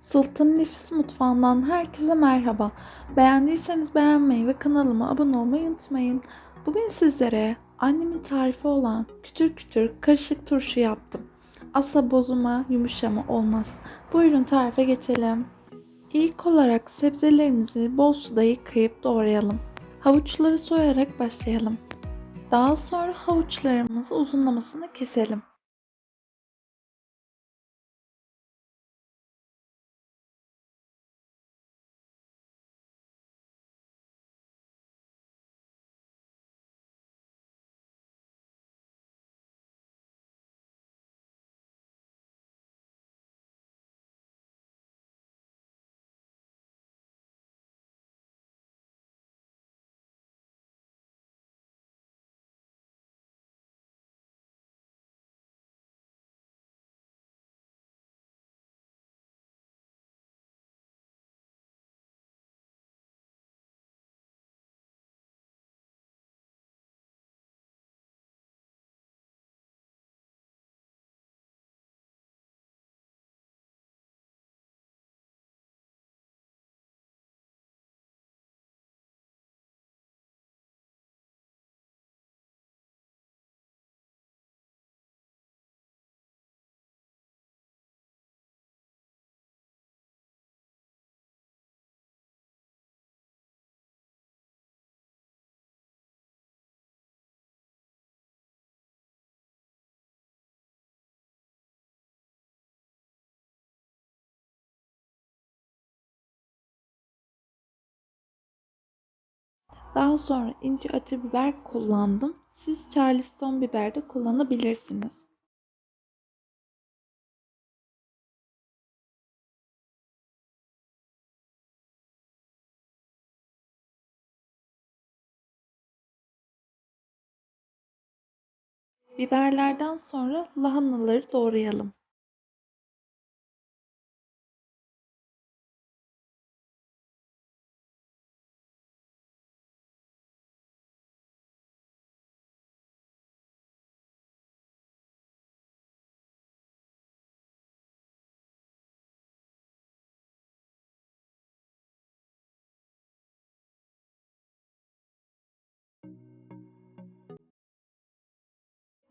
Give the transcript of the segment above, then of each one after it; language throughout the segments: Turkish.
Sultan Nefis Mutfağı'ndan herkese merhaba. Beğendiyseniz beğenmeyi ve kanalıma abone olmayı unutmayın. Bugün sizlere annemin tarifi olan kütür kütür karışık turşu yaptım. Asla bozuma, yumuşama olmaz. Buyurun tarife geçelim. İlk olarak sebzelerimizi bol suda yıkayıp doğrayalım. Havuçları soyarak başlayalım. Daha sonra havuçlarımızı uzunlamasını keselim. Daha sonra ince acı biber kullandım. Siz Charleston biber de kullanabilirsiniz. Biberlerden sonra lahanaları doğrayalım.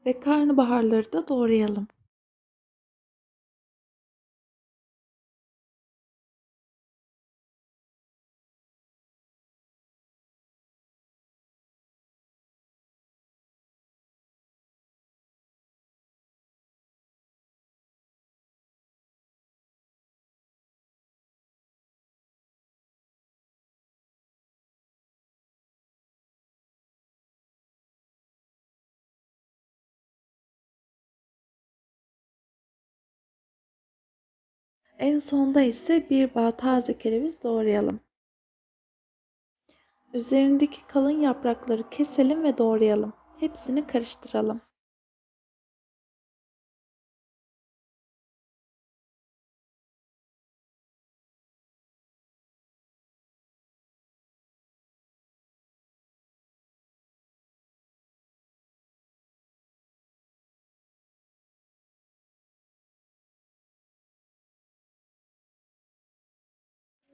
Ve karnabaharları da doğrayalım. En sonda ise bir bağ taze kereviz doğrayalım. Üzerindeki kalın yaprakları keselim ve doğrayalım. Hepsini karıştıralım.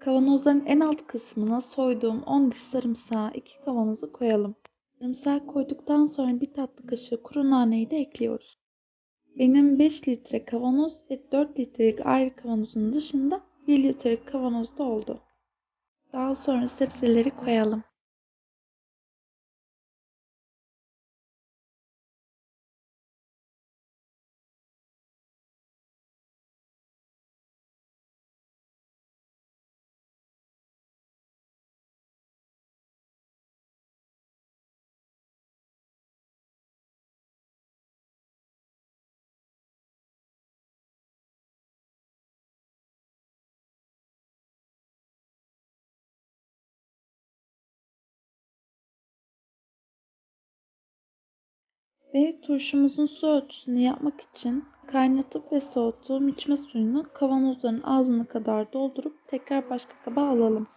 Kavanozların en alt kısmına soyduğum 10 diş sarımsağı iki kavanoza koyalım. Sarımsağı koyduktan sonra bir tatlı kaşığı kuru naneyi de ekliyoruz. Benim 5 litre kavanoz ve 4 litrelik ayrı kavanozun dışında 1 litrelik kavanoz da oldu. Daha sonra sebzeleri koyalım. ve turşumuzun su ölçüsünü yapmak için kaynatıp ve soğuttuğum içme suyunu kavanozların ağzına kadar doldurup tekrar başka kaba alalım.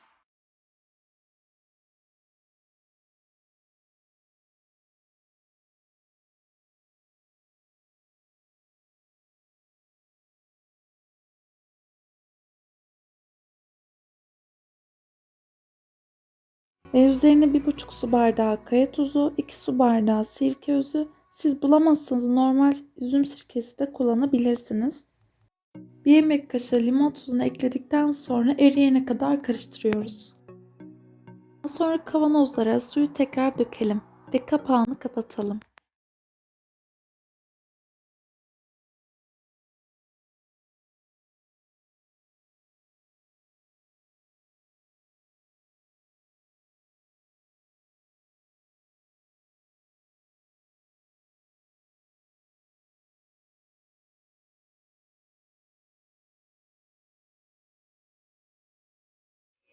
ve üzerine 1,5 su bardağı kaya tuzu, 2 su bardağı sirke özü siz bulamazsanız normal üzüm sirkesi de kullanabilirsiniz. Bir yemek kaşığı limon tuzunu ekledikten sonra eriyene kadar karıştırıyoruz. Sonra kavanozlara suyu tekrar dökelim ve kapağını kapatalım.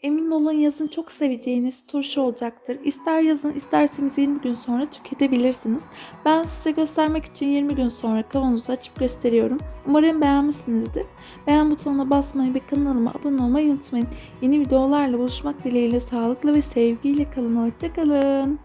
Emin olun yazın çok seveceğiniz turşu olacaktır. İster yazın isterseniz 20 gün sonra tüketebilirsiniz. Ben size göstermek için 20 gün sonra kavanozu açıp gösteriyorum. Umarım beğenmişsinizdir. Beğen butonuna basmayı ve kanalıma abone olmayı unutmayın. Yeni videolarla buluşmak dileğiyle sağlıklı ve sevgiyle kalın. Hoşçakalın.